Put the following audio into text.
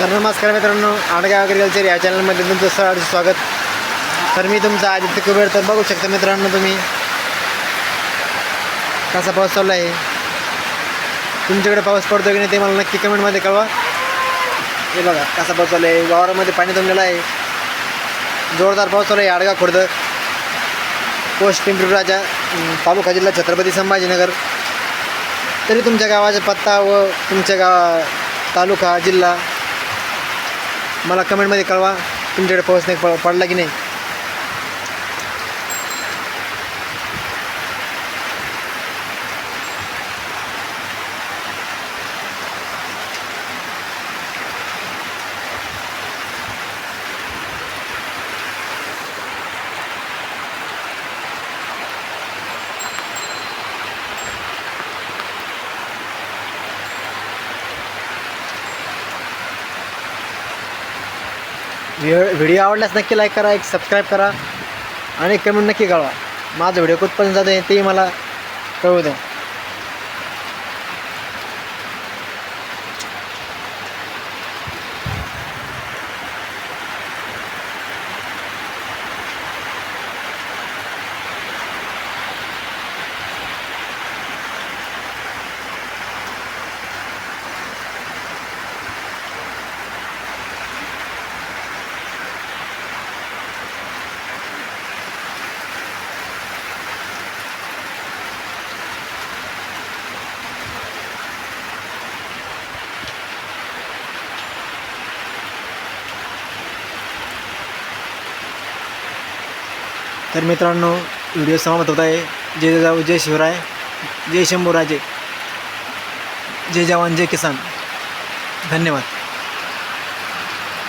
तर नमस्कार मित्रांनो आडगाव अग्रिकल्चर या चॅनलमध्ये तुमचं सहर्ष स्वागत. तर मी तुमचा आदित्य कुबेर तर बघू शकता मित्रांनो तुम्ही. कसा पाऊस चालला आहे? तुमच्याकडे पाऊस पडतो की नाही ते मला नक्की कमेंटमध्ये कळवा. हे बघा कसा पाऊस चालू आहे? वावरामध्ये पाणी जमलेलं आहे. जोरदार पाऊस चालू आहे आडगाव खुर्द. पोस्ट पिंपरी राजा तालुका जिल्हा छत्रपती संभाजीनगर. तरी तुमच्या गावाचा पत्ता व तुमच्या गावा तालुका जिल्हा मला कमेंटमध्ये कळवा. तुमच्याकडे पाऊस नाही पडला की नाही? व्हिडिओ व्हिडिओ आवडल्यास नक्की लाईक करा एक सबस्क्राईब करा आणि कमेंट नक्की कळवा. माझा व्हिडिओ कुठपर्यंत जाते तेही मला कळवू द्या. तर मित्रांनो व्हिडिओ समाप्त होत आहे. जय जाऊ जय शिवराय जय शंभूराजे जय जवान जय किसान. धन्यवाद.